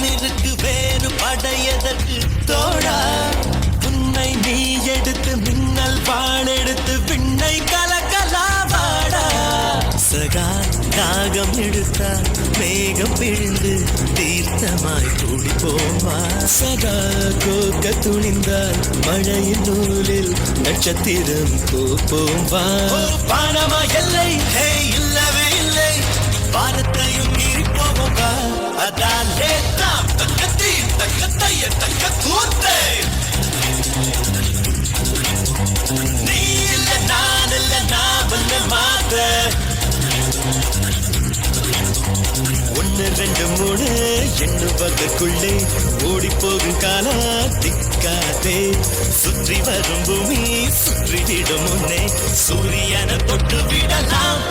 கண்ணிருக்கு வேறு படையதற்கு தோழா உன்னை நீ எடுத்து மின்னல் பாலெடுத்து விண்ணை கலக்கலாவாடா சகா காகம் எடுத்தால் மேகம் விழுந்து தீர்த்தமாய் கூடி போவா சதா கோக்க துணிந்தால் மழையின் நூலில் நட்சத்திரம் கோப்போம் வா அதான் லேட்டாம் தக்கத்தி தக்கத்தைய தக்க கூத்தை நீ இல்ல நான் இல்ல நான் மாத்த ஒன்னு ரெண்டு மூணு எண்ணுவதற்குள்ளே ஓடி போகும் காலா திக்காதே சுற்றி வரும் பூமி சுற்றி விடும் முன்னே சூரியனை தொட்டு விடலாம்.